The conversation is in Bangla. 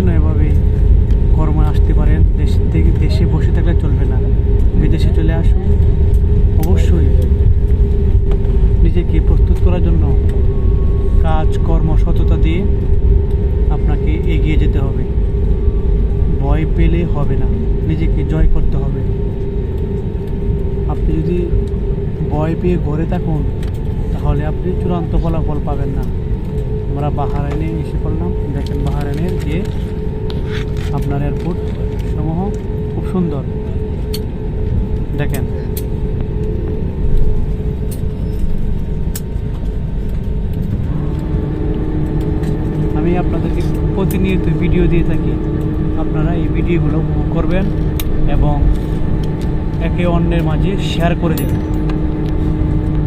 যেন এভাবে কর্মে আসতে পারেন। দেশ থেকে দেশে বসে থাকলে চলবে না। বিদেশে চলে আসুন। অবশ্যই নিজেকে প্রস্তুত করার জন্য কাজ, কর্ম, সততা দিয়ে আপনাকে এগিয়ে যেতে হবে। ভয় পেলে হবে না। নিজেকে জয় করতে হবে। আপনি যদি ভয় পেয়ে ঘরে থাকুন, তাহলে আপনি চূড়ান্ত ফলাফল পাবেন না। আমরা বাহারাইনে এসে পড়লাম। দেখেন বাহারাইনের যে আপনার এয়ারপোর্ট সমূহ খুব সুন্দর। দেখেন। আমি আপনাদেরকে প্রতিনিয়ত ভিডিও দিয়ে থাকি। আপনারা এই ভিডিওগুলো উপভোগ করবেন এবং একে অন্যের মাঝে শেয়ার করে দেবেন।